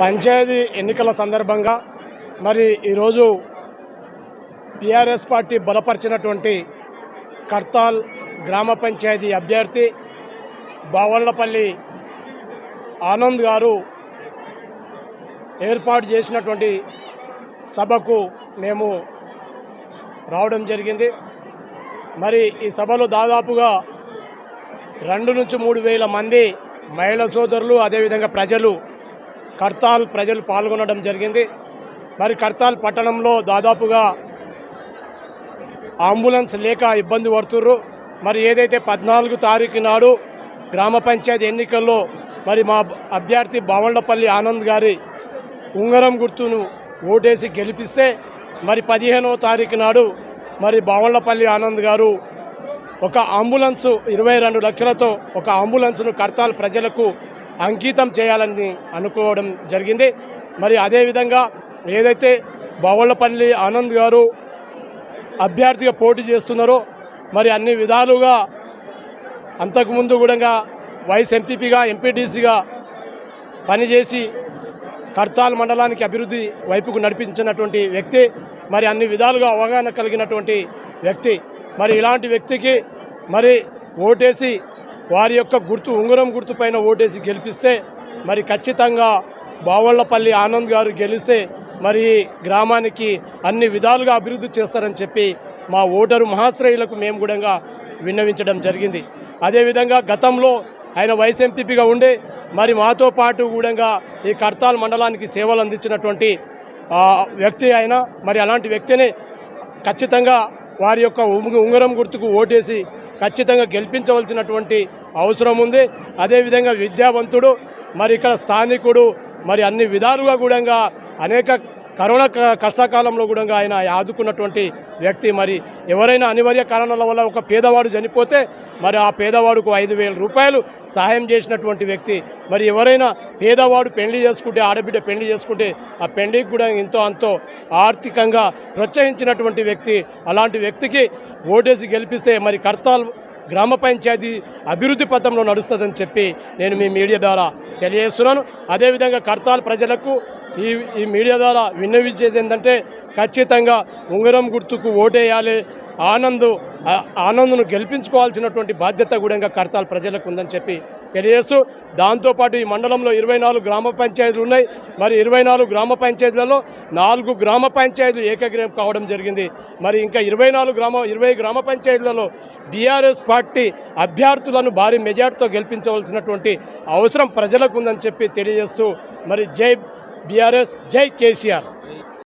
పంచాయతీ ఎన్నికల సందర్భంగా మరి ఈరోజు బీఆర్ఎస్ పార్టీ బలపరిచినటువంటి కర్తాల్ గ్రామ పంచాయతీ అభ్యర్థి బావళ్ళపల్లి ఆనంద్ గారు ఏర్పాటు చేసినటువంటి సభకు మేము రావడం జరిగింది. మరి ఈ సభలో దాదాపుగా రెండు నుంచి మూడు వేల మంది మహిళా సోదరులు అదేవిధంగా ప్రజలు కర్తాల్ ప్రజలు పాల్గొనడం జరిగింది. మరి కర్తాల్ పట్టణంలో దాదాపుగా అంబులెన్స్ లేక ఇబ్బంది పడుతుర్రు. మరి ఏదైతే పద్నాలుగు తారీఖు నాడు గ్రామ పంచాయతీ ఎన్నికల్లో మరి మా అభ్యర్థి బావండపల్లి ఆనంద్ గారి ఉంగరం గుర్తును ఓటేసి గెలిపిస్తే మరి పదిహేనవ తారీఖు నాడు మరి బావళ్ళపల్లి ఆనంద్ గారు ఒక అంబులెన్స్ ఇరవై రెండు లక్షలతో ఒక అంబులెన్స్ను కర్తాల్ ప్రజలకు అంకితం చేయాలని అనుకోవడం జరిగింది. మరి అదేవిధంగా ఏదైతే బవళ్ళపల్లి ఆనంద్ గారు అభ్యర్థిగా పోటీ చేస్తున్నారో మరి అన్ని విధాలుగా అంతకుముందు కూడా వైస్ ఎంపీపీగా ఎంపీటీసీగా పనిచేసి కర్తాల్ మండలానికి అభివృద్ధి వైపుకు నడిపించినటువంటి వ్యక్తి మరి అన్ని విధాలుగా అవగాహన కలిగినటువంటి వ్యక్తి. మరి ఇలాంటి వ్యక్తికి మరి ఓటేసి వారి యొక్క గుర్తు ఉంగరం గుర్తు పైన ఓటేసి గెలిపిస్తే మరి ఖచ్చితంగా బావళ్ళపల్లి ఆనంద్ గారు గెలిస్తే మరి గ్రామానికి అన్ని విధాలుగా అభివృద్ధి చేస్తారని చెప్పి మా ఓటరు మహాశ్రయులకు మేము కూడా విన్నవించడం జరిగింది. అదేవిధంగా గతంలో ఆయన వైస్ ఎంపీపీగా ఉండి మరి మాతో పాటు కూడా ఈ కర్తాల్ మండలానికి సేవలు అందించినటువంటి ఆ, వ్యక్తి అయినా మరి అలాంటి వ్యక్తిని ఖచ్చితంగా వారి యొక్క ఉంగరం గుర్తుకు ఓటేసి ఖచ్చితంగా గెలిపించవలసినటువంటి అవసరం ఉంది. అదేవిధంగా విద్యావంతుడు మరి ఇక్కడ స్థానికుడు మరి అన్ని విధాలుగా కూడా అనేక కరోనా క- కష్టకాలంలో కూడా ఆయన ఆదుకున్నటువంటి వ్యక్తి మరి. ఎవరైనా అనివార్య కారణాల వల్ల ఒక పేదవాడు చనిపోతే మరి ఆ పేదవాడుకు ఐదు వేల రూపాయలు సహాయం చేసినటువంటి వ్యక్తి. మరి ఎవరైనా పేదవాడు పెళ్ళి చేసుకుంటే ఆడబిడ్డ పెళ్ళి చేసుకుంటే ఆ పెళ్ళికి కూడా ఎంతో అంతో ఆర్థికంగా ప్రోత్సహించినటువంటి వ్యక్తి. అలాంటి వ్యక్తికి ఓటేసి గెలిపిస్తే మరి కర్తాల్ గ్రామ పంచాయతీ అభివృద్ధి పథంలో నడుస్తుందని చెప్పి నేను మీ మీడియా ద్వారా తెలియజేస్తున్నాను. అదేవిధంగా కర్తాల్ ప్రజలకు ఈ ఈ మీడియా ద్వారా విన్నవించేది ఏంటంటే ఖచ్చితంగా ఉంగరం గుర్తుకు ఓటేయాలి. ఆనంద్ ఆనంద్ను గెలిపించుకోవాల్సినటువంటి బాధ్యత కూడా కర్తాల్ ప్రజలకు ఉందని చెప్పి తెలియజేస్తూ దాంతోపాటు ఈ మండలంలో ఇరవై నాలుగు గ్రామ పంచాయతీలు ఉన్నాయి. మరి ఇరవై నాలుగు గ్రామ పంచాయతీలలో నాలుగు గ్రామ పంచాయతీలు ఏకగ్రీవం కావడం జరిగింది. మరి ఇంకా ఇరవై నాలుగు గ్రామ ఇరవై గ్రామ పంచాయతీలలో బీఆర్ఎస్ పార్టీ అభ్యర్థులను భారీ మెజార్టీతో గెలిపించవలసినటువంటి అవసరం ప్రజలకు ఉందని చెప్పి తెలియజేస్తూ మరి జై బీఆర్ఎస్ జై కేసీఆర్.